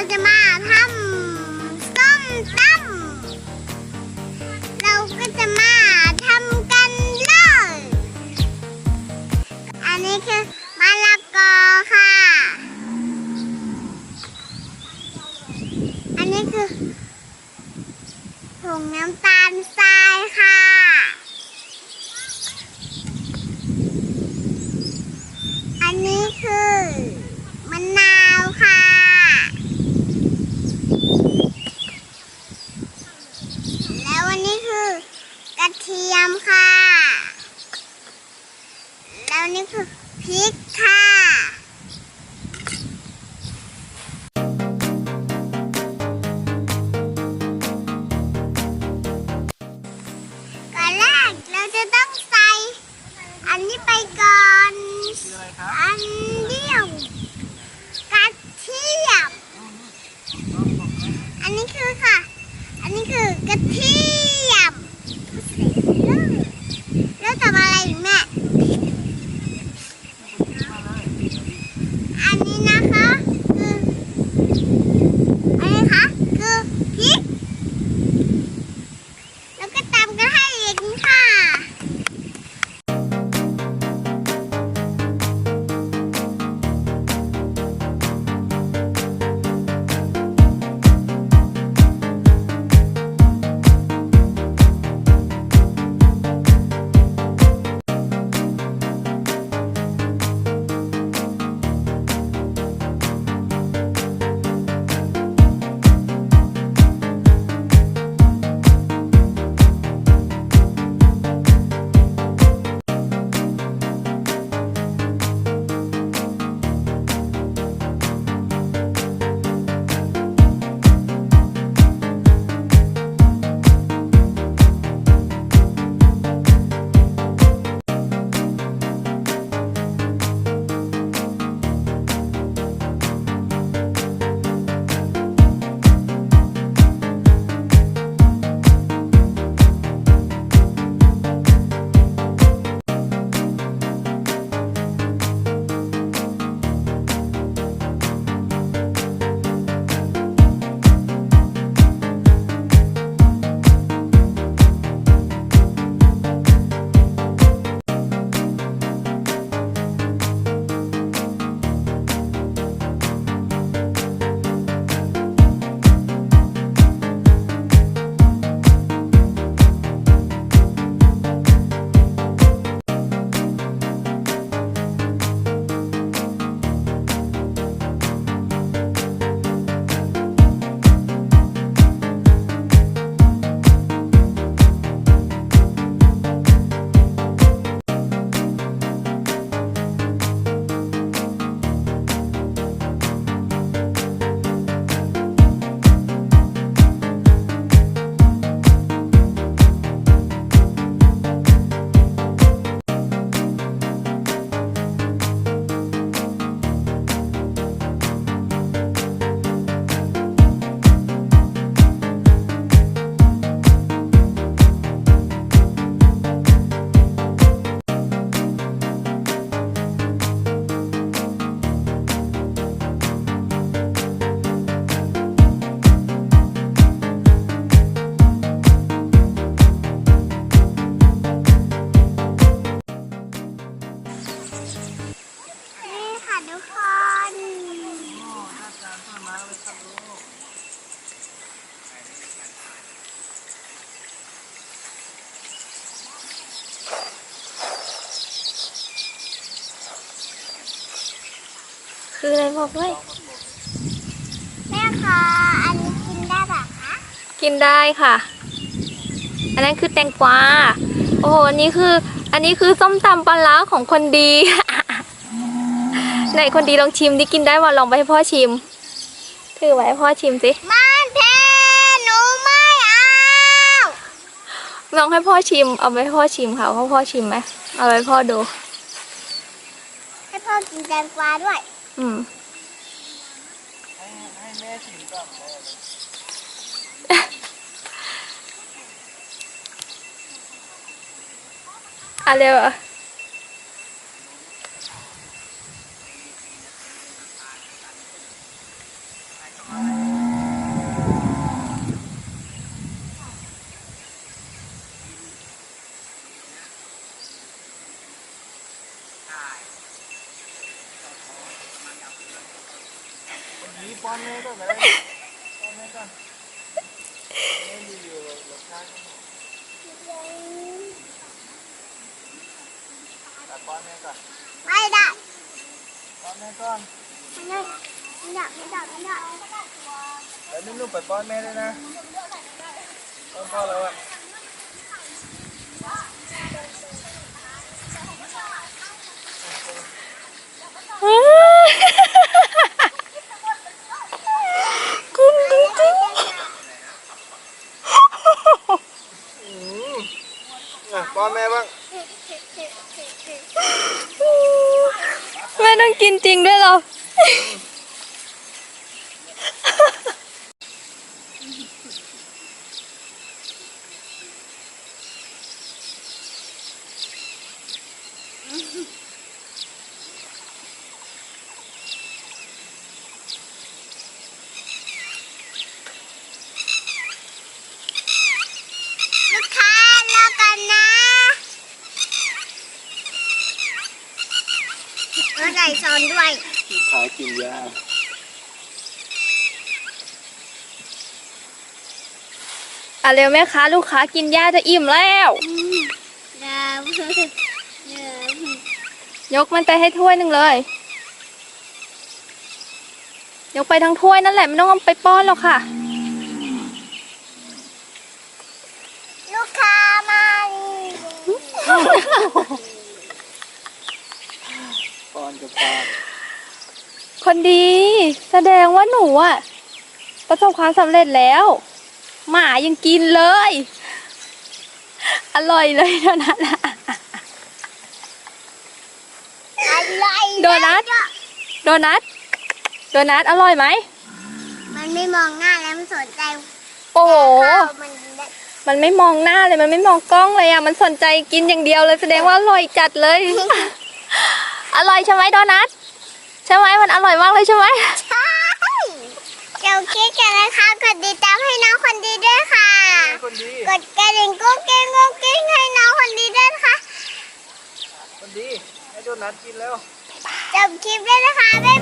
ราจะมาทำส้มตำเราก็จะมาทำกันเลย อันนี้คือมะละกอค่ะ อันนี้คือ คืออะไรบอกด้วยแม่คะอันนี้กินได้ปะคะกินได้ค่ะ อันนั้นคือแตงกวา โอ้โห อันนี้คือ อันนี้คือส้มตำปลาร้าของคนดี ไหนคนดีลองชิมดิกินได้ว่าลองไปให้พ่อชิม ถือไว้ให้พ่อชิมสิมันเทหนูไม่เอาลองให้พ่อชิม เอาไปให้พ่อชิมค่ะพ่อพ่อชิมไหมเอาไปให้พ่อดู ให้พ่อกินแตงกวาด้วย อืมให้ ให้แม่ชิมก่อนแม่อะเร็วอะป้อนแม่ก่อนก็ได้ป้อนแม่ก่อนแม่รีวิวรสชาติให้หน่อยอะป้อนแม่ก่อน ไม่ได้ ป้อนแม่ก่อน ไม่ได้ไม่ได้ไม่ได้ไม่ได้ แล้วนุ่มๆไปป้อนแม่ด้วยนะป้อนพ่อแล้วอะ กุ้งกุ้งกุ้ง อืมอะป้อนแม่บ้าง แม่ต้องกินจริงด้วยเรา ลูกค้ารอกันนะแล้วใส่ซอนด้วย ขากินยาอะเร็วแม่ค้าลูกค้ากินหญ้าจะอิ่มแล้วเดิมเดิมยกมันไปให้ถ้วยหนึ่งเลย ยกไปทั้งถ้วยนั่นแหละไม่ต้องเอาไปป้อนหรอกค่ะ ลูกค้ามา ป้อนกับปลา คนดี แสดงว่าหนูอะประสบความสำเร็จแล้ว หมายังกินเลย อร่อยเลยโดนัทอะอะไรโดนัทโดนัทโดนัทอร่อยไหม มันไม่มองหน้าแล้วมันสนใจโอ้โห ข้าวมันได้มันไม่มองหน้าเลยมันไม่มองกล้องเลยอะมันสนใจกินอย่างเดียวเลยแสดงว่าอร่อยจัดเลย อร่อยใช่ไหมโดนัท ใช่ไหมมันอร่อยมากเลยใช่ไหมใช่เดี๋ยวคิดกันนะคะกดติดตามให้น้องคนดีด้วยค่ะ คนดี กดกระดิ่งกุ๊กกิ้งกุ๊กกิ้งให้น้องคนดีด้วยนะคะคนดี ให้โดนัทกินแล้ว จบคลิปด้วยนะคะบ๊าย